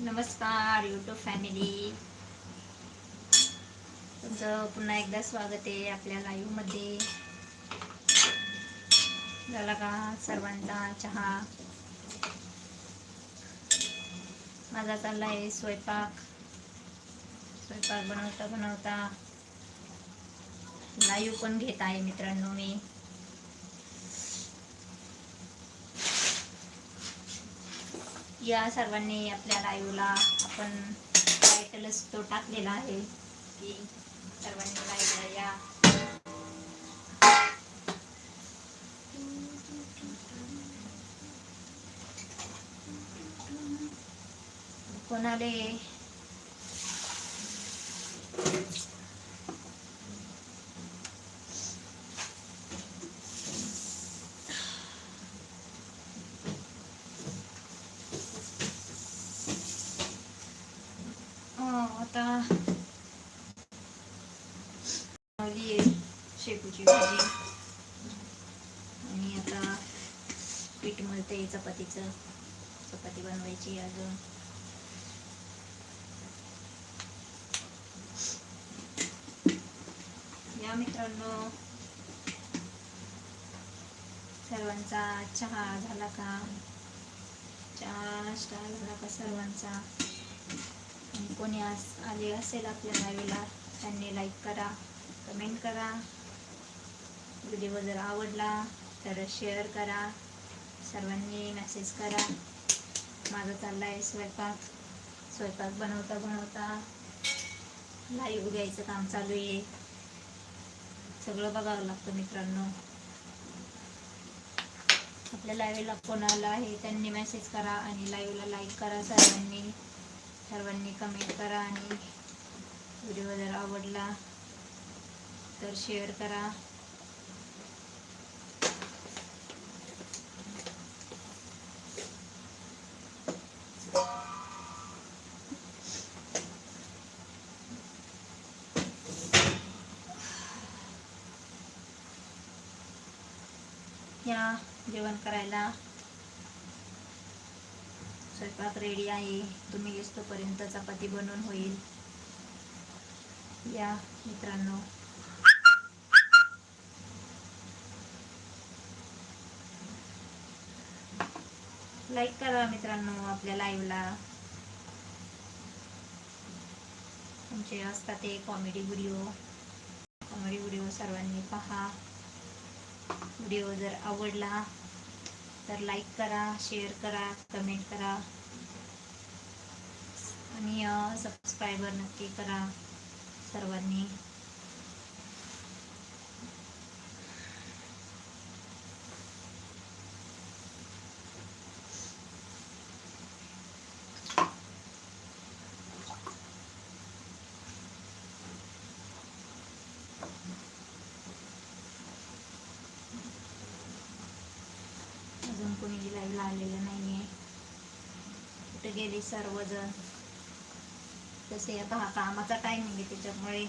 नमस्कार YouTube family तुमचं पुन्हा एकदा स्वागत आहे आपल्या लाईव्हमध्ये झाला का सर्वांचा चहा? माझा चालला आहे स्वयंपाक. स्वयंपाक बनवता बनवता लाईव्ह पण घेत आहे मित्रांनो मी. या सर्वांनी आपल्या लाईव्हला आपण टायटलच तो टाकलेला आहे की सर्वांनी लाईव्हला या. कोणाले अं, आता बनवली आहे शेपूची भाजी आणि आता पीठ मळते चपातीचं चपाती अजून या मित्रांनो सर्वांचा चहा झाला का? चहा नाश्ता झाला का सर्वांचा? कोणी आले असेल आपल्या लाईव्हला त्यांनी लाईक करा कमेंट करा. व्हिडिओ जर आवडला तर शेअर करा. सर्वांनी मेसेज करा. माझा चालला आहे स्वयंपाक. स्वयंपाक बनवता बनवता लाईव्ह घ्यायचं काम चालू आहे. सगळं बघावं लागतं मित्रांनो. आपल्या लाईव्हला कोणाला आहे त्यांनी मेसेज करा आणि लाईव्हला लाईक करा सर्वांनी. सर्वांनी कमेंट करा आणि व्हिडिओ जर आवडला तर शेअर करा. या जेवण करायला. स्वयंपाक रेडी आहे. तुम्ही येतोपर्यंत चपाती बनवून होईल. या मित्रांनो. लाईक करा मित्रांनो आपल्या लाईव्हला तुमचे असतात ते कॉमेडी व्हिडिओ कॉमेडी व्हिडिओ सर्वांनी पहा. व्हिडिओ जर आवडला तर लाईक करा शेअर करा कमेंट करा. आणि सबस्क्रायबर नक्की करा सर्वांनी. अजून कोणी लाईव्हला आलेलं नाही आहे कुठे गेले सर्वजण? तसे आता हा कामाचा टायमिंग आहे त्याच्यामुळे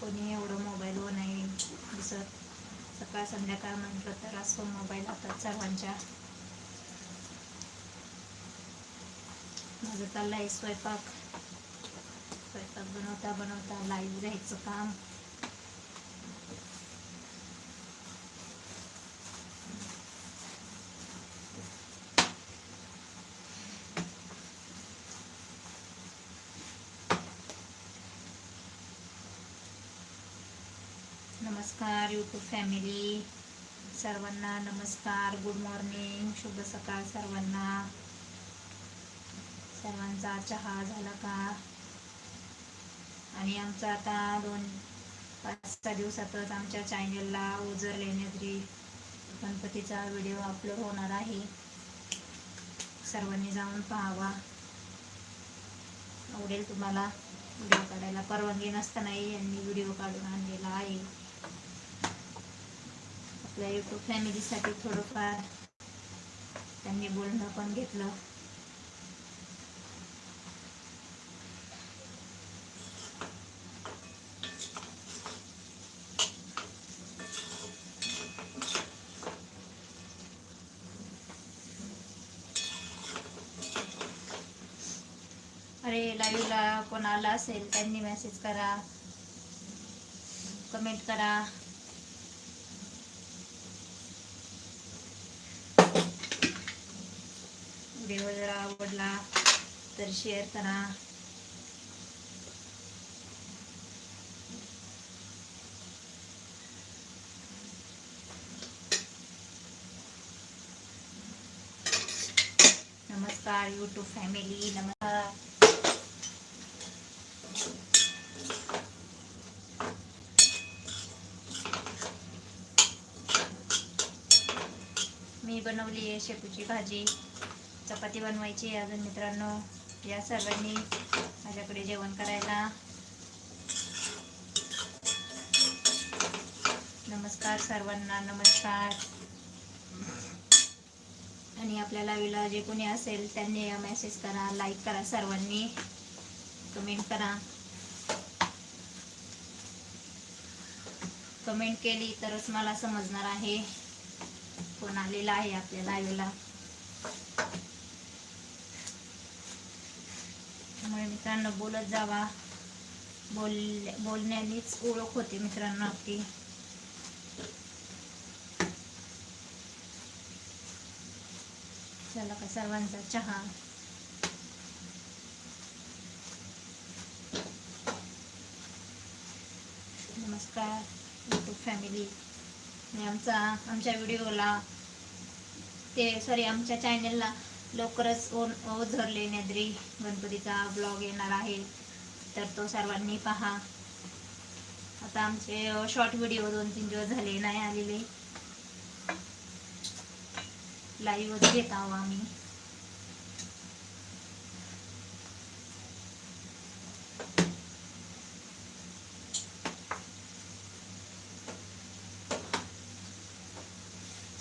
कोणी एवढं मोबाईलवर नाही दिसत. सकाळ संध्याकाळ म्हटलं तर असतो मोबाईल हातात सर्वांच्या. माझं चाललं आहे स्वयंपाक. स्वयंपाक बनवता बनवता लाईव्ह राहायचं काम. नमस्कार यूट्यूब फॅमिली सर्वांना नमस्कार. गुड मॉर्निंग शुभ सकाळ सर्वांना. सर्वांचा चहा झाला का? आणि आमचा आता दोन पाच सहा दिवसातच आमच्या चॅनलला ओझर लेण्याद्री गणपतीचा व्हिडिओ अपलोड होणार आहे. सर्वांनी जाऊन पाहावा. आवडेल तुम्हाला. व्हिडिओ काढायला. परवानगी नसतानाही यांनी व्हिडिओ काढून आणलेला आहे. आपल्या युट्यूब फॅमिलीसाठी थोडंफार त्यांनी बोलणं पण घेतलं. अरे लाईव्हला कोण आला असेल त्यांनी मेसेज करा. कमेंट करा. व्हिडिओ जर आवडला तर शेअर करा. नमस्कार यूट्यूब फॅमिली नमस्कार. मी बनवली आहे शेपूची भाजी. चपाती बनवायची आहे अजून मित्रांनो. या सर्वांनी माझ्याकडे जेवण करायला. नमस्कार सर्वांना नमस्कार. आणि आपल्या लाईव्हला जे कोणी असेल त्यांनी मेसेज करा लाईक करा सर्वांनी. कमेंट करा. कमेंट केली तरच मला समजणार आहे. कोण आलेला आहे आपल्या लाईव्हला त्यामुळे मित्रांनो बोलत जावा. बोल बोलण्यानेच ओळख होते मित्रांनो आपली. झाला का सर्वांचा चहा. नमस्कार यूट्यूब फॅमिली आणि आमचा आमच्या व्हिडिओला ते सॉरी आमच्या चॅनेलला लवकरच ओ ओझरले नेद्री. गणपतीचा ब्लॉग येणार आहे. तर तो सर्वांनी पहा. आता आमचे शॉर्ट व्हिडिओ दोन तीन दिवस झाले नाही आलेले. लाईव्ह घेत आहो आम्ही.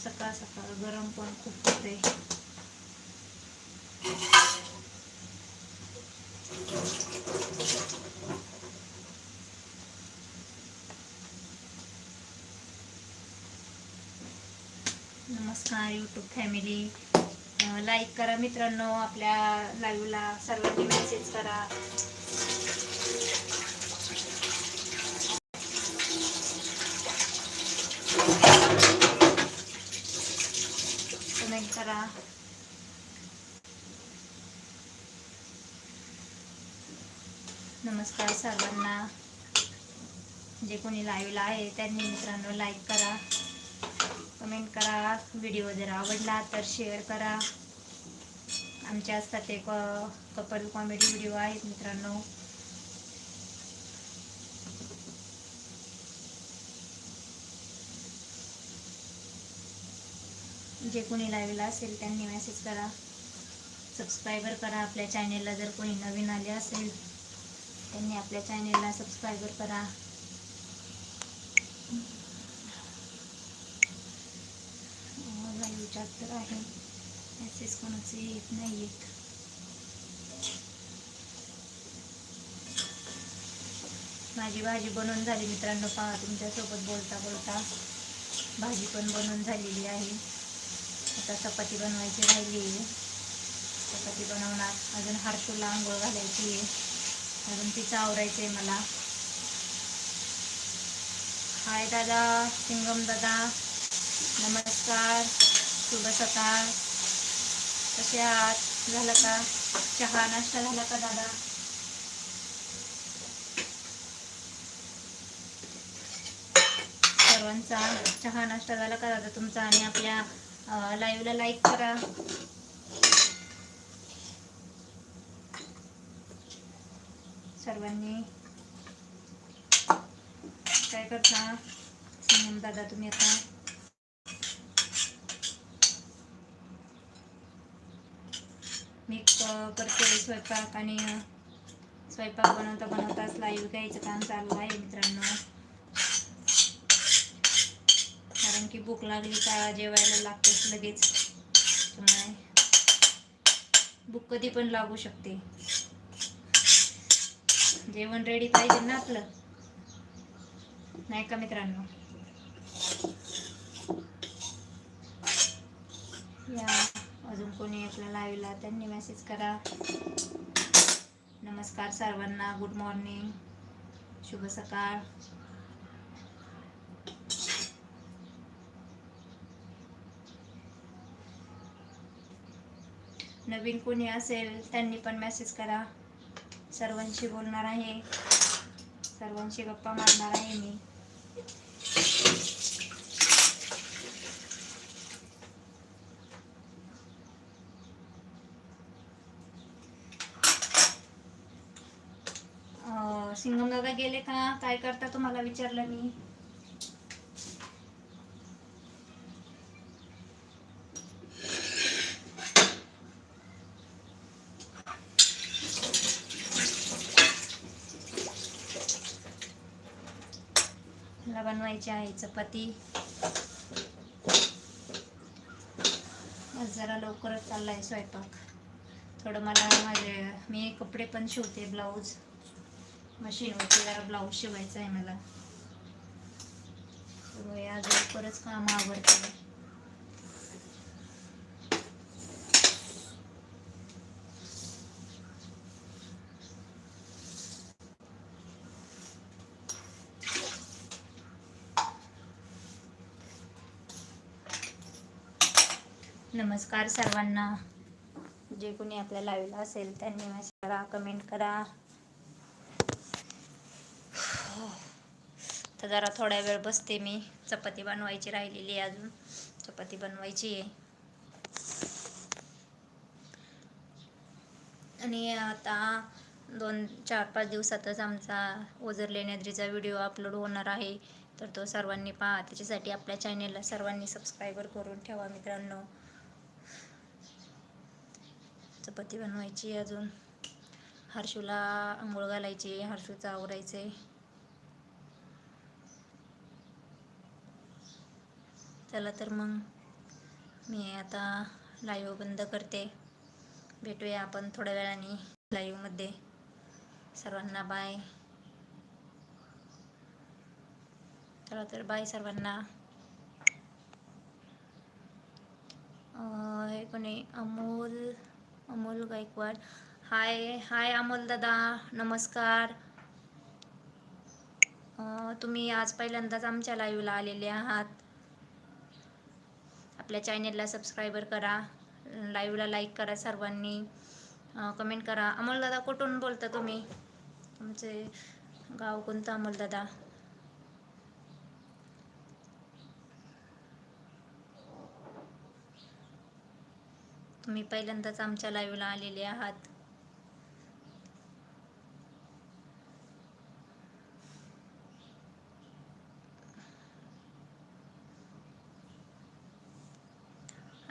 सकाळ सकाळ गरम पण खूप होते. नमस्कार यूट्यूब फॅमिली लाईक करा मित्रांनो आपल्या लाईव्हला सर्वांनी मेसेज करा. कमेंट करा. नमस्कार सर्वांना. जे कोणी लाईव्हला आहे त्यांनी मित्रांनो लाईक करा. कमेंट करा. व्हिडिओ जर आवडला तर शेअर करा. आमच्या असतात एक कपल कॉमेडी व्हिडिओ आहेत मित्रांनो. जे कोणी लाईव्हला असेल त्यांनी मेसेज करा. सबस्क्रायबर करा आपल्या चॅनेलला जर कोणी नवीन आले असेल. त्यांनी आपल्या चॅनेलला सबस्क्रायबर करा लाईव्ह तर आहे. मेसेज कोणाचे येत नाहीयेत माझी भाजी बनवून झाली मित्रांनो. पहा तुमच्यासोबत बोलता बोलता भाजी पण बनवून झालेली आहे. आता चपाती बनवायची राहिली आहे. चपाती बनवणार. अजून हर्षूला आंघोळ घालायची आहे. अजून तिचं आवरायचं आहे मला. हाय दादा सिंगम दादा. नमस्कार. शुभ सकाळ. कसे आहात? झालं का? चहा नाश्ता झाला का दादा? सर्वांचा चहा नाश्ता झाला का दादा तुमचा? आणि आपल्या लाईव्हला लाईक करा. सर्वांनी. काय करता? दादा तुम्ही आता? मी करते स्वयंपाक आणि स्वयंपाक बनवता बनवताच लाईव्ह घ्यायचं काम चालू आहे मित्रांनो. कारण की भूक लागली का जेवायला लागतेच लगेच. त्यामुळे भूक कधी पण लागू शकते. जेवण रेडी पाहिजे ना आपलं. नाही का मित्रांनो? या. अजून कोणी आपल्या लाईव्हला त्यांनी मेसेज करा. नमस्कार सर्वांना गुड मॉर्निंग शुभ सकाळ. नवीन कोणी असेल त्यांनी पण मेसेज करा. सर्वांशी बोलणार आहे. सर्वांशी गप्पा मारणार आहे मी. सिंगम दादा गेले का? काय करता तुम्हाला विचारलं मी. मला बनवायची आहे चपाती. जरा लवकरच चाललाय स्वयंपाक. थोडं मला माझे मी कपडे पण शिवते ब्लाऊज. मशीनवरती जरा ब्लाऊज शिवायचा आहे मला. त्यामुळे आज लवकरच काम आवडते. नमस्कार सर्वांना. जे कोणी आपल्या लाईव्हला असेल त्यांनी मेसेज करा कमेंट करा. तर जरा थोड्या वेळ बसते मी. चपाती बनवायची राहिलेली आहे अजून. चपाती बनवायची आहे. आणि आता दोन चार पाच दिवसातच आमचा ओझर लेण्याद्रीचा व्हिडिओ अपलोड होणार आहे. तर तो सर्वांनी पहा. त्याच्यासाठी आपल्या चॅनेलला सर्वांनी सबस्क्रायबर करून ठेवा मित्रांनो. चपाती बनवायची आहे अजून. हर्षूला आंघोळ घालायची हर्षूचं आवरायचं आहे चला तर मग मी आता लाईव्ह बंद करते. भेटूया आपण थोड्या वेळाने लाईव्हमध्ये सर्वांना बाय चला तर बाय सर्वांना. हे कोणी? अमोल अमोल गायकवाड. हाय हाय अमोल दादा. नमस्कार. तुम्ही आज पहिल्यांदाच आमच्या लाईव्हला आलेले आहात. आपल्या चॅनेलला सबस्क्रायबर करा लाईव्हला लाईक करा सर्वांनी कमेंट करा. अमोलदादा कुठून बोलता तुम्ही? तुमचे गाव कोणतं अमोलदादा? तुम्ही पहिल्यांदाच आमच्या लाईव्हला आलेले आहात.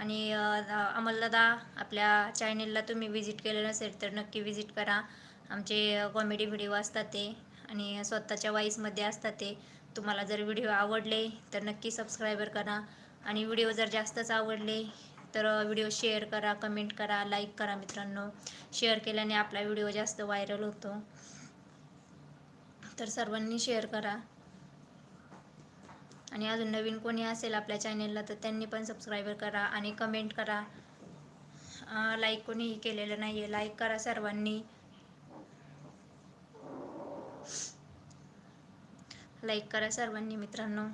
आणि अमलदादा आपल्या चॅनेलला तुम्ही विजिट केलं नसेल तर नक्की विजिट करा. आमचे कॉमेडी व्हिडिओ असतात ते आणि स्वतःच्या वाईसमध्ये असतात ते. तुम्हाला जर व्हिडिओ आवडले तर नक्की सबस्क्रायबर करा. आणि व्हिडिओ जर जास्तच आवडले तर व्हिडिओ शेअर करा कमेंट करा लाईक करा मित्रांनो. शेअर केल्याने आपला व्हिडिओ जास्त व्हायरल होतो. तर सर्वांनी शेअर करा. आणि अजून नवीन कोणी असेल आपल्या चॅनेलला तर त्यांनी पण सबस्क्रायबर करा आणि कमेंट करा. लाईक कोणीही केलेलं नाही आहे लाईक करा सर्वांनी. लाईक करा सर्वांनी मित्रांनो.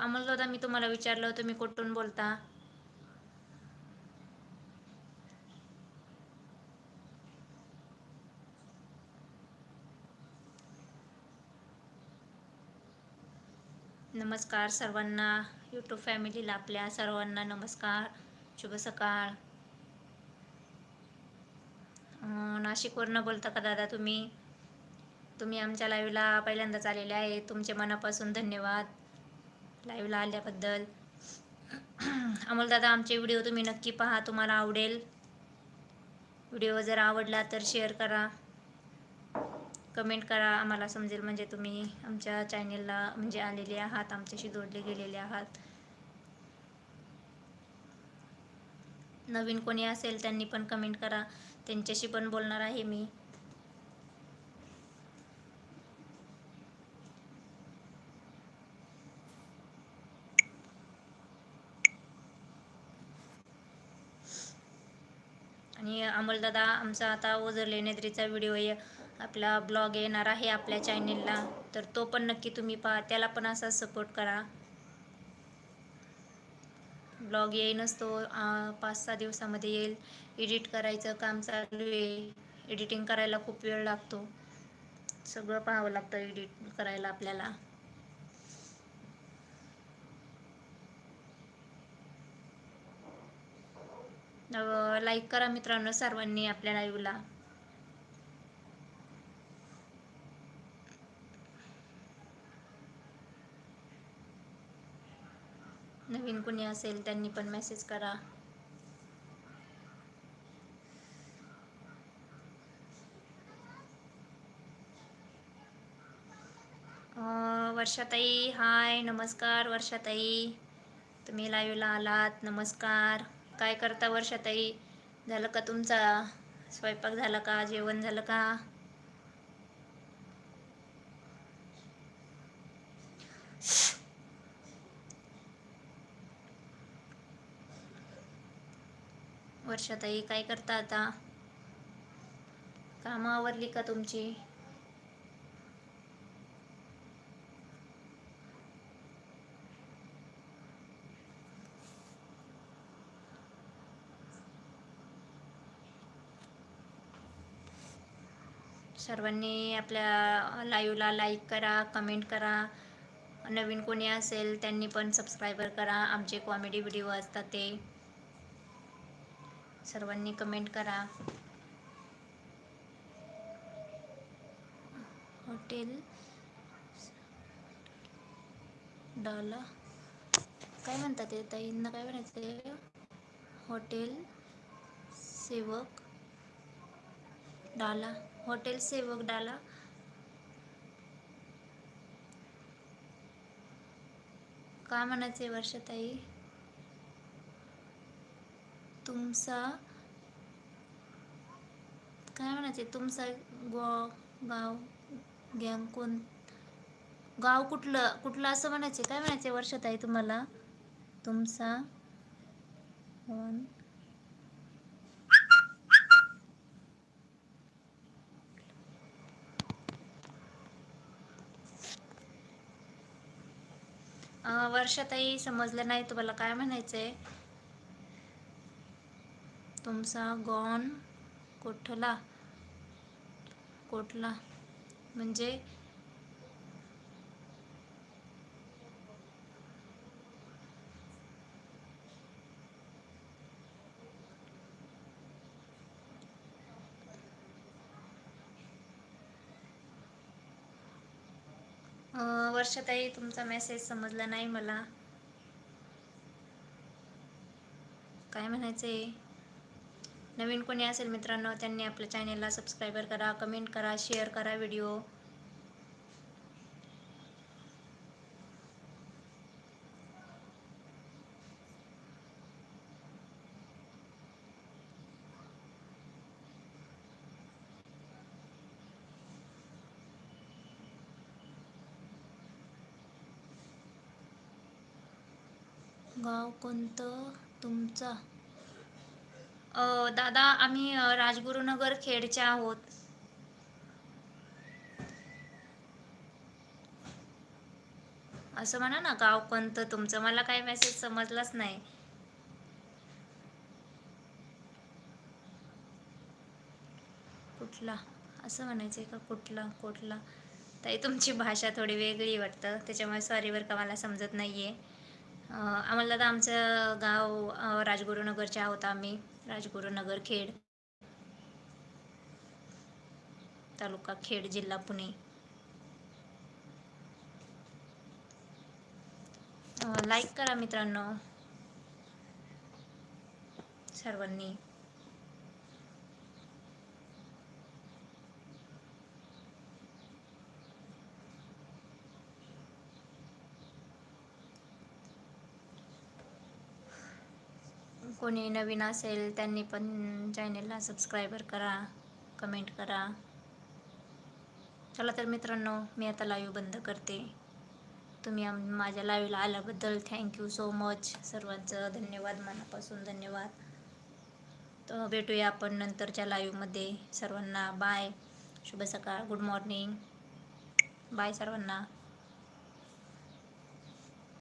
अमोल दादा मी तुम्हाला विचारलं तुम्ही कुठून बोलता? नमस्कार सर्वांना. यूट्यूब फॅमिलीला आपल्या सर्वांना नमस्कार. शुभ सकाळ. नाशिकवरनं बोलता का दादा तुम्ही? तुम्ही आमच्या लाईव्हला पहिल्यांदाच आलेले आहे. तुमचे मनापासून धन्यवाद. लाईव्हला आल्याबद्दल. अमोल दादा आमचे व्हिडिओ तुम्ही नक्की पहा. तुम्हाला आवडेल. व्हिडिओ जर आवडला तर शेअर करा. कमेंट करा आम्हाला समजेल. म्हणजे तुम्ही आमच्या चॅनेलला म्हणजे आलेले आहात आमच्याशी जोडले गेलेले आहात. नवीन कोणी असेल त्यांनी पण कमेंट करा. त्यांच्याशी पण बोलणार आहे मी. आणि अमोलदादा आमचा आता ओझरले नेत्रीचा व्हिडिओ आपला ब्लॉग येणार आहे आपल्या चॅनेलला तर तो पण नक्की तुम्ही पहा. त्याला पण असा सपोर्ट करा. ब्लॉग येईनच तो पाच सहा दिवसामध्ये येईल. एडिट करायचं काम चालू आहे. एडिटिंग करायला खूप वेळ लागतो. सगळं पाहावं लागतं एडिट करायला आपल्याला. लाईक करा मित्रांनो सर्वांनी आपल्या लाईव्हला नवीन कुणी असेल त्यांनी पण मेसेज करा. वर्षाताई हाय नमस्कार वर्षाताई. तुम्ही लाईव्हला आलात नमस्कार. काय करता वर्षाताई? झालं का तुमचा? स्वयंपाक झाला का? जेवण झालं का? वर्षाताई काय करता आता? कामं आवरली का तुमची? सर्वांनी आपल्या लाईव्हला लाईक करा कमेंट करा. नवीन कोणी असेल त्यांनी पण सबस्क्रायबर करा. आमचे कॉमेडी व्हिडिओ असतात ते. सर्वांनी कमेंट करा. हॉटेल डाला. काय म्हणतात ते? ताईंना काय म्हणायचं हॉटेल सेवक डाला. हॉटेल सेवक डाला. का म्हणायचे वर्षताई? तुमचा काय म्हणायचे? तुमचा गो गाव गँग कोण? गाव कुठलं? कुठलं असं म्हणायचे? काय म्हणायचे वर्षाताई तुम्हाला? तुमचा वन समजलं नाही तुम्हाला काय म्हणायचंय? तुमचा गॉन कोठला? कोठला? म्हणजे अं, वर्षाताई तुमचा मेसेज समजला नाही मला. काय म्हणायचंय? नवीन कोणी असेल मित्रांनो त्यांनी आपल्या चॅनेलला सबस्क्राईबर करा कमेंट करा शेअर करा व्हिडिओ गाव कोणतं? तुमचा? दादा आम्ही राजगुरुनगर खेडचे आहोत. असं म्हणा ना गाव कोणतं तुमचं? मला काही मेसेज समजलाच नाही. कुठला? असं म्हणायचंय का? कुठला? कुठला? ताई तुमची भाषा थोडी वेगळी वाटतं. त्याच्यामुळे सॉरी बरं का मला समजत नाहीये. आहे आम्हाला दादा आमचं गाव राजगुरुनगरचे आहोत आम्ही. राजगुरुनगर खेड. तालुका खेड जिल्हा पुणे. लाईक करा मित्रांनो. सर्वांनी. कोणी नवीन असेल त्यांनी पण चॅनेलला सबस्क्रायबर करा कमेंट करा. चला तर मित्रांनो मी आता लाईव्ह बंद करते. तुम्ही माझ्या लाईव्हला आल्याबद्दल थँक्यू सो मच सर्वांचं धन्यवाद मनापासून धन्यवाद. तर भेटूया आपण नंतरच्या लाईव्हमध्ये सर्वांना बाय शुभ सकाळ गुड मॉर्निंग बाय सर्वांना.